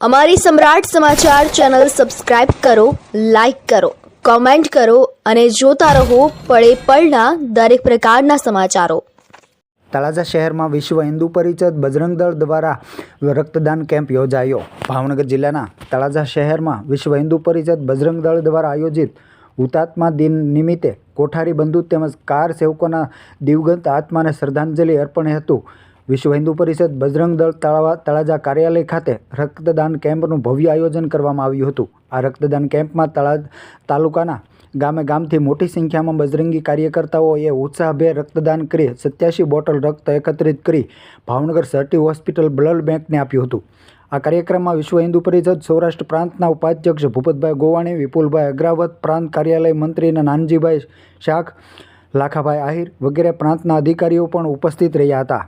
અમારી સમ્રાટ સમાચાર channel subscribe કરો, લાઇક કરો, કોમેન્ટ કરો અને જોતા રહો પળે પળના દરેક પ્રકારના સમાચારો. તળાજા શહેરમાં વિશ્વ હિન્દુ પરિષદ બજરંગ દળ દ્વારા રક્તદાન કેમ્પ યોજાયો. ભાવનગર જિલ્લાના તળાજા શહેરમાં વિશ્વ હિન્દુ પરિષદ બજરંગ દળ દ્વારા આયોજિત હુતાત્મા દિન નિમિત્તે કોઠારી બંધુ તેમજ કાર સેવકોના દિવગંત આત્માને શ્રદ્ધાંજલિ અર્પણ હતું. વિશ્વ હિન્દુ પરિષદ બજરંગ દળ તળાવા તળાજા કાર્યાલય ખાતે રક્તદાન કેમ્પનું ભવ્ય આયોજન કરવામાં આવ્યું હતું. આ રક્તદાન કેમ્પમાં તળા તાલુકાના ગામે ગામથી મોટી સંખ્યામાં બજરંગી કાર્યકર્તાઓએ ઉત્સાહભેર રક્તદાન કરી સત્યાસી બોટલ રક્ત એકત્રિત કરી ભાવનગર સર્ટી હોસ્પિટલ બ્લડ બેંકને આપ્યું હતું. આ કાર્યક્રમમાં વિશ્વ હિન્દુ પરિષદ સૌરાષ્ટ્ર પ્રાંતના ઉપાધ્યક્ષ ભૂપતભાઈ ગોવાણી, વિપુલભાઈ અગ્રાવત, પ્રાંત કાર્યાલય મંત્રીના નાનજીભાઈ શાખ લાખાભાઈ આહિર વગેરે પ્રાંતના અધિકારીઓ પણ ઉપસ્થિત રહ્યા હતા.